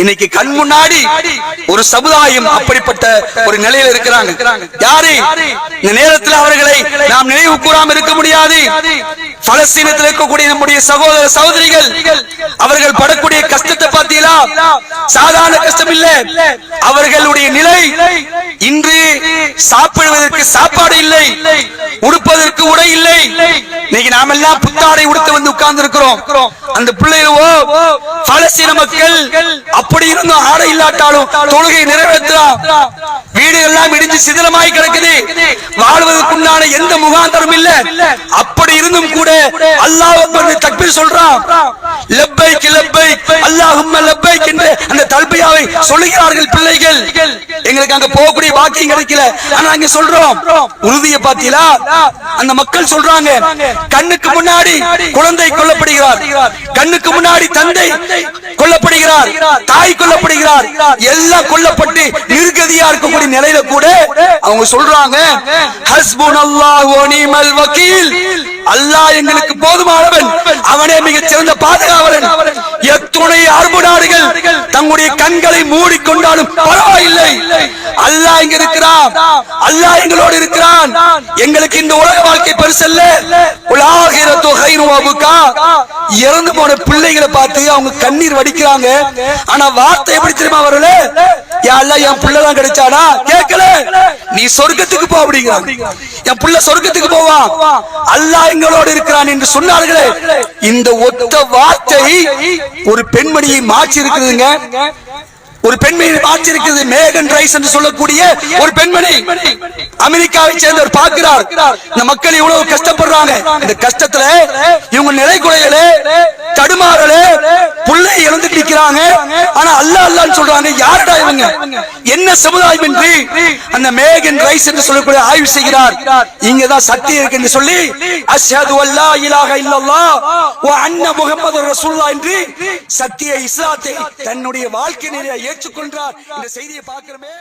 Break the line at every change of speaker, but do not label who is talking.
இன்னைக்கு கண் முன்னாடி ஒரு சமுதாயம் அப்படிப்பட்ட ஒரு நிலையில இருக்கிறாங்க. யாரு? இந்த நேரத்தில் அவர்களை நாம் நினைவு கூறாமல் இருக்க முடியாது. பலஸ்தீனத்தில் இருக்கக்கூடிய நம்முடைய சகோதர சகோதரிகள் அவர்கள் படக்கூடிய கஷ்டத்தை பார்த்தீங்களா? சாதாரண கஷ்டம் இல்ல. அவர்களுடைய நிலை இன்று சாப்பிடுவதற்கு சாப்பாடு இல்லை உடுப்பதற்கு உடை இல்லை. இன்னைக்கு நாம எல்லாம் புத்தாடை உடுத்து வந்து இருக்கிறோம். அந்த பிள்ளைகளோ பலஸ்தீன மக்கள் அப்படி இருந்தும் ஆடை இல்லாட்டாலும் தொழுகை நிறைவேற்றலாம் வீடு எல்லாம் இடிஞ்சு சிதிலமாய் கிடக்குது. வாழ்வதற்குண்டான எந்த முகாந்தரம் இல்ல. அப்படி இருந்தும் கூட அல்லாஹ் அக்பர் தக்பீர் சொல்றான். லப்பைக் லப்பைக் அல்லாஹும்ம லெப்பைக் என்று அந்த தல்பியாவை சொல்லுகிறார்கள் பிள்ளைகள். எங்களுக்கு அங்க போகக்கூடிய பாக்கியம் கிடைக்கல. ஆனா அங்க சொல்றோம். உறுதியை பாத்தீங்களா அந்த மக்கள் சொல்றாங்க கண்ணுக்கு முன்னாடி குழந்தை கொல்லப்படுகிறார். கண்ணுக்கு முன்னாடி தந்தை கொல்லப்படுகிறார். தாய் கொல்லப்படுகிறார். எல்லாம் கொல்லப்பட்டு நிர்கதியா இருக்கக்கூடிய நிலையில கூட அவங்க சொல்றாங்க ஹஸ்புன் அல்லாஹ் நிமல் வக்கீல். அல்லாஹ் எங்களுக்கு போதுமானவன். அவனே மிகச் சிறந்த பாதுகாவலன். எத்துணை அரபு நாடுகள் தங்களுடைய கண்களை மூடிக்கொண்டாலும் பரவாயில்லை. இங்க அல்லாஹ் எங்களோடு இருக்கிறான். எங்களுக்கு இந்த உலக வாழ்க்கை பெருசல்ல. உலாகிரத்து ஹைரு இறந்து போன பிள்ளைகளை பார்த்து அவங்க கண்ணீர் வடிக்கிறாங்க. ஆனா வார்த்தை எப்படி தெரியுமா வரல யா என் பிள்ளை தான் கேட்கல. நீ சொர்க்கத்துக்கு போ அப்படிங்கிறாங்க. என் பிள்ளை சொர்க்கத்துக்கு போவான் அல்லாஹ் எங்களோடு இருக்கிறான் என்று சொன்னார்களே. இந்த ஒத்த வார்த்தை ஒரு பெண்மணியை மாற்றி இருக்குதுங்க ஒரு பெண்மணி மாற்றி இருக்குது மேகன் ரைஸ் என்று சொல்லக்கூடிய ஒரு பெண்மணி. அமெரிக்காவை சேர்ந்தவர் பார்க்கிறார். இந்த மக்கள் இவ்வளவு கஷ்டப்படுறாங்க. இந்த கஷ்டத்துல இவங்க நிலை குறையல தடுமாறல புள்ளை இழந்து நிக்கிறாங்க ஆனா சொல்றாங்க யாருடா இவங்க? என்ன சமுதாயம் என்று அந்த மேகன் ரைஸ் என்று சொல்லக்கூடிய ஆய்வு செய்கிறார். இங்கதான் சக்தி இருக்கு என்று சொல்லி அஷ்ஹது அல்லா இலாஹ இல்லல்லாஹ் வ அன்ன முஹம்மது ரசூலுல்லாஹ் என்று சத்திய இஸ்லாத்தை தன்னுடைய வாழ்க்கை நிலையை ஏற்றுக்கொண்டார். இந்த செய்தியை பார்க்கிறோமே.